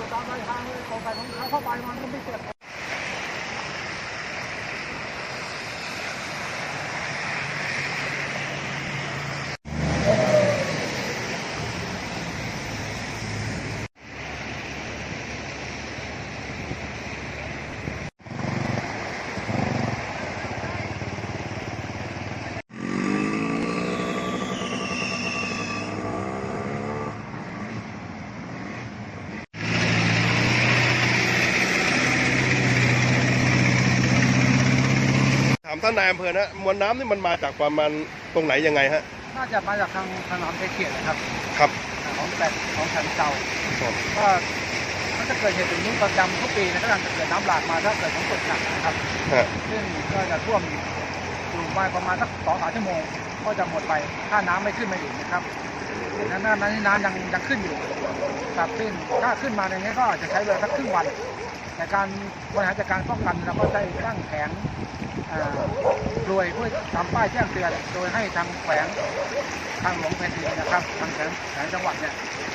อยู่ตามรายทางเลยกองการของเขาเข้าไปมันก็ไม่เจ็บ ท่านนายอำเภอนะมวลน้ำนี่มันมาจากประมาณตรงไหนยังไงฮะน่าจะมาจากทางทางน้ำเทเกียรนะครับ ครับของแปดของชันเก่าครับก็มันจะเกิดเหตุอย่างนี้ประจำทุกปีนะครับจะเกิดน้ำหลากมาถ้าเกิดฝนตกหนักนะครับฮะซึ่งก็จะท่วมอยู่มาประมาณสักสองสามชั่วโมง ก็จะหมดไปถ้าน้ำไม่ขึ้นมาอีกนะครับนั้นน้ำนั้นน้ำยังยังขึ้นอยู่ครับซึ่งถ้าขึ้นมาอย่างนี้ยก็อาจจะใช้เวลาสักครึ่งวัน ในการบริหารจัดการป้องกันเราก็ได้ตั้งแผงอ่ารวยเพื่อทำป้ายแจ้งเตือนโดยให้ทางแขวงทางหลวงแผ่นดินนะครับทางแขวงแขวงจังหวัดเนี่ย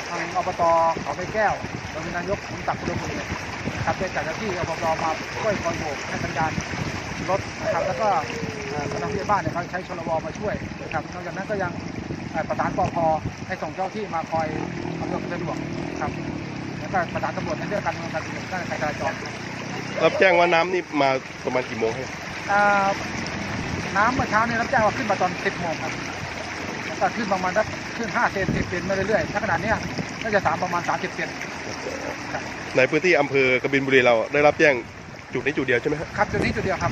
ทางอบตเขาไปแก้วโดยนายกสมศักดิ์พุทธบุญเนี่ยนะครับได้จัดเจ้าหน้าที่อบตมาช่วยคอยโบกให้สัญญาณรถนะครับแล้วก็เอ่อกำลังพยาบาลเนี่ยเขาใช้ชลวมาช่วยนะครับนอกจากนั้นก็ยังประสานปพให้ส่งเจ้าที่มาคอยอำนวยความสะดวกครับ แล้วก็ประสานตำรวจในเรื่องการเมืองการเมืองการจราจรรับแจ้งว่าน้ำนี่มาประมาณกี่โมงฮะเอ่อน้ำเมื่อเช้าเนี่ยรับแจ้งว่าขึ้นมาตอน 10โมงครับแล้วก็ขึ้นประมาณสักขึ้น5เซน10เซนมาเรื่อยๆถ้าขนาดเนี้ยน่าจะสามประมาณ 30เซนครับในพื้นที่อำเภอกบินบุรีเราได้รับแจ้งจุดนี้จุดเดียวใช่ไหมฮะครับจุดนี้จุดเดียวครับ